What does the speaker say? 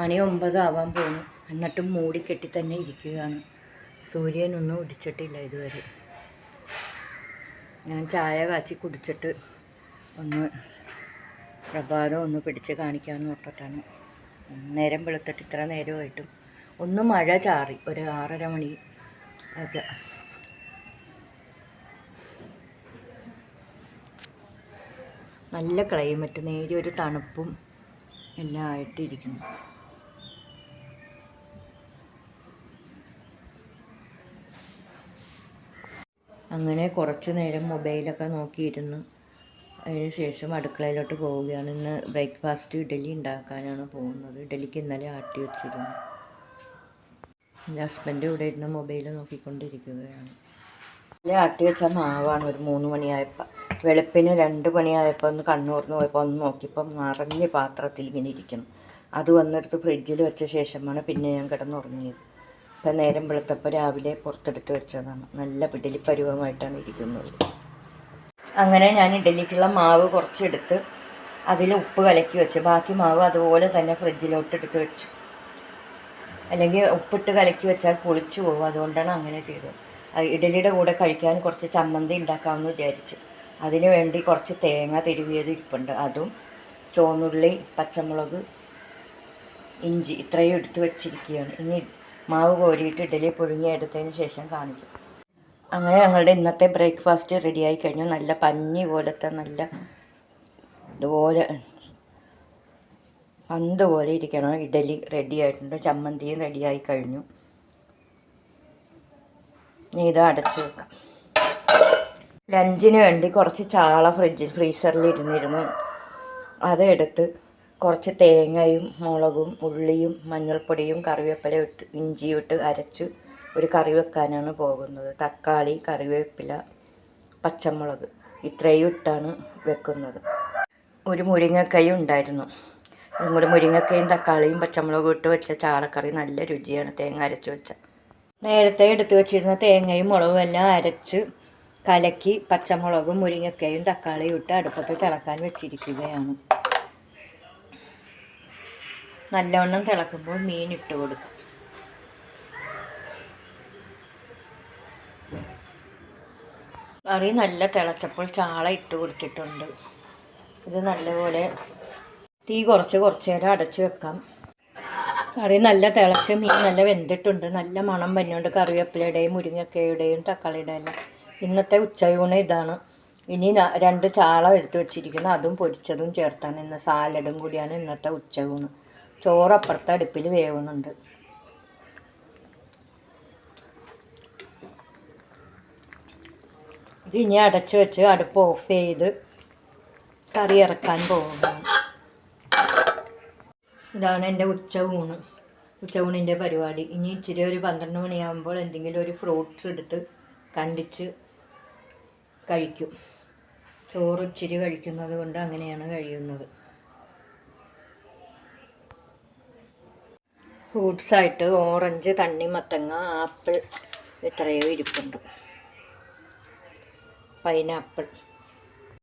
മണി ഒമ്പത് ആവാൻ പോകുന്നു എന്നിട്ടും മൂടിക്കെട്ടി തന്നെ ഇരിക്കുകയാണ്. സൂര്യനൊന്നും ഉദിച്ചിട്ടില്ല ഇതുവരെ. ഞാൻ ചായ കാച്ചി കുടിച്ചിട്ട് ഒന്ന് പ്രഭാതം ഒന്ന് പിടിച്ച് കാണിക്കാമെന്ന് ഓർത്തിട്ടാണ്. നേരം വെളുത്തിട്ട് ഇത്ര നേരമായിട്ടും ഒന്ന് മഴ ചാറി. ഒരു ആറര മണി ഒക്കെ. നല്ല ക്ലൈമറ്റ് നേരിയൊരു തണുപ്പും എല്ലാം ആയിട്ടിരിക്കുന്നു. അങ്ങനെ കുറച്ച് നേരം മൊബൈലൊക്കെ നോക്കിയിരുന്നു. അതിന് ശേഷം അടുക്കളയിലോട്ട് പോവുകയാണ്. ഇന്ന് ബ്രേക്ക്ഫാസ്റ്റ് ഇഡലി ഉണ്ടാക്കാനാണ് പോകുന്നത്. ഇഡലിക്ക് ഇന്നലെ ആട്ടി വെച്ചിരുന്നു. എന്റെ ഹസ്ബൻഡ് ഇവിടെ ഇരുന്ന് മൊബൈൽ നോക്കിക്കൊണ്ടിരിക്കുകയാണ്. ഇന്നലെ ആട്ടി വെച്ച മാവാണ് ഒരു മൂന്ന് മണിയായപ്പോൾ വെളുപ്പിന് രണ്ട് മണിയായപ്പോൾ ഒന്ന് കണ്ണൂർന്ന് പോയപ്പോൾ ഒന്ന് നോക്കിയപ്പോൾ നിറഞ്ഞ പാത്രത്തിൽ ഇങ്ങനെ ഇരിക്കുന്നു. അത് വന്നെടുത്ത് ഫ്രിഡ്ജിൽ വെച്ച ശേഷമാണ് പിന്നെ ഞാൻ കിടന്നുറങ്ങിയത്. ഇപ്പം നേരം വെളുത്തപ്പോൾ രാവിലെ പുറത്തെടുത്ത് വെച്ചതാണ്. നല്ല ഇഡലി പരുവമായിട്ടാണ് ഇരിക്കുന്നത്. അങ്ങനെ ഞാൻ ഇഡലിക്കുള്ള മാവ് കുറച്ചെടുത്ത് അതിൽ ഉപ്പ് കലക്കി വെച്ച്. ബാക്കി മാവ് അതുപോലെ തന്നെ ഫ്രിഡ്ജിലോട്ട് എടുത്ത് വെച്ചു. അല്ലെങ്കിൽ ഉപ്പിട്ട് കലക്കി വെച്ചാൽ പൊളിച്ചു പോകും. അതുകൊണ്ടാണ് അങ്ങനെ ചെയ്തത്. ഇഡലിയുടെ കൂടെ കഴിക്കാൻ കുറച്ച് ചമ്മന്തി ഉണ്ടാക്കാമെന്ന് വിചാരിച്ചു. അതിനു വേണ്ടി കുറച്ച് തേങ്ങ തിരുവിയത് ഇരിപ്പുണ്ട്. അതും ചുവന്നുള്ളി പച്ചമുളക് ഇഞ്ചി ഇത്രയും എടുത്ത് വെച്ചിരിക്കുകയാണ്. ഇനി മാവ് കോരിയിട്ട് ഇഡലി പുഴുങ്ങി എടുത്തതിന് ശേഷം കാണിക്കും. അങ്ങനെ ഞങ്ങളുടെ ഇന്നത്തെ ബ്രേക്ക്ഫാസ്റ്റ് റെഡിയായി കഴിഞ്ഞു. നല്ല പഞ്ഞി പോലത്തെ നല്ല ഇതുപോലെ പന്ത് പോലെ ഇരിക്കണം. ഇഡലി റെഡി ആയിട്ടുണ്ട്. ചമ്മന്തിയും റെഡിയായി കഴിഞ്ഞു. ഇനി ഇത് അടച്ച് വെക്കാം. ലഞ്ചിന് വേണ്ടി കുറച്ച് ചാള ഫ്രിഡ്ജിൽ ഫ്രീസറിൽ ഇരുന്നിരുന്നു. അതെടുത്ത് കുറച്ച് തേങ്ങയും മുളകും ഉള്ളിയും മഞ്ഞൾപ്പൊടിയും കറിവേപ്പിലയും ഇട്ട് ഇഞ്ചിയും ഇട്ട് അരച്ച് ഒരു കറി വെക്കാനാണ് പോകുന്നത്. തക്കാളി കറിവേപ്പില പച്ചമുളക് ഇത്രയും ഇട്ടാണ് വെക്കുന്നത്. ഒരു മുരിങ്ങക്കയും ഉണ്ടായിരുന്നു. നമ്മുടെ മുരിങ്ങക്കയും തക്കാളിയും പച്ചമുളകും ഇട്ട് വെച്ച ചാളക്കറി നല്ല രുചിയാണ് തേങ്ങ അരച്ച് വെച്ച. നേരത്തെ എടുത്തു വെച്ചിരുന്ന തേങ്ങയും മുളകും എല്ലാം അരച്ച് കലക്കി പച്ചമുളകും മുരിങ്ങക്കയും തക്കാളിയും ഇട്ട് അടുപ്പത്ത് തിളക്കാൻ വെച്ചിരിക്കുകയാണ്. നല്ലവണ്ണം തിളക്കുമ്പോൾ മീൻ ഇട്ട് കൊടുക്കാം. കറി നല്ല തിളച്ചപ്പോൾ ചാള ഇട്ട് കൊടുത്തിട്ടുണ്ട്. ഇത് നല്ലപോലെ തീ കുറച്ച് കുറച്ച് നേരം അടച്ച് വെക്കാം. കറി നല്ല തിളച്ച് മീൻ നല്ല വെന്തിട്ടുണ്ട്. നല്ല മണം വരുന്നുണ്ട് കറിവേപ്പിലയുടെയും മുരിങ്ങക്കയുടെയും തക്കാളിയുടെ എല്ലാം. ഇന്നത്തെ ഉച്ചയൂണ് ഇതാണ്. ഇനി രണ്ട് ചാള എടുത്ത് വെച്ചിരിക്കുന്നു. അതും പൊരിച്ചതും ചേർത്താണ്. ഇന്ന് സാലഡും കൂടിയാണ് ഇന്നത്തെ ഉച്ചയൂണ്. ചോറ് അപ്പുറത്തെ അടുപ്പിൽ വേവുന്നുണ്ട്. ഇനി അടച്ചു വെച്ച് അടുപ്പ് ഓഫ് ചെയ്ത് കറി ഇറക്കാൻ പോകുന്നു. ഇതാണ് എന്റെ ഉച്ച ഊണ്. ഉച്ച ഊണിന്റെ പരിപാടി. ഇനി ഇച്ചിരി ഒരു പന്ത്രണ്ട് മണിയാകുമ്പോൾ എന്തെങ്കിലും ഒരു ഫ്രൂട്ട്സ് എടുത്ത് കണ്ടിച്ച് കഴിക്കും. ചോറ് ഇച്ചിരി കഴിക്കുന്നത് കൊണ്ട് അങ്ങനെയാണ് കഴിയുന്നത്. ഫ്രൂട്ട്സായിട്ട് ഓറഞ്ച് തണ്ണിമത്തങ്ങ ആപ്പിൾ ഇത്രയോ ഇരിപ്പുണ്ട്. പൈനാപ്പിൾ.